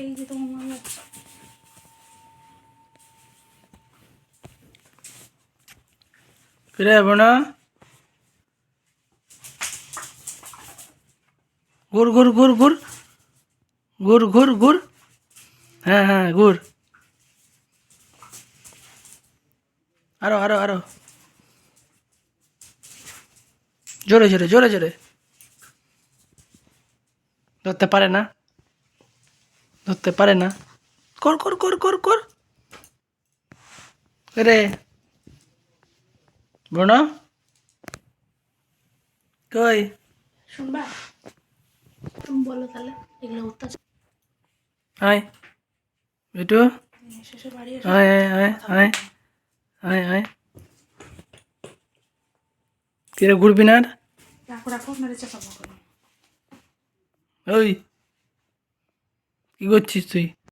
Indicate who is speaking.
Speaker 1: এই যে তোমার মামা
Speaker 2: ফিরে যাব না ঘুর ঘুর ঘুর ঘুর ঘুর ঘুর ঘুর হ্যাঁ হ্যাঁ ঘুর আরও আরও আরও জোরে জোরে জোরে জোরে ধরতে পারে না ধরতে পারে না কর কর কর কর কর রে বোনা কই
Speaker 1: শুনবা তুমি বলো তাহলে এগুলো অত্যাচার
Speaker 2: আয় বিটু আয় আয় আয় আয় আয় আয় কিরে ঘুরবি না
Speaker 1: রাখো রাখো
Speaker 2: ওই কি করছিস তুই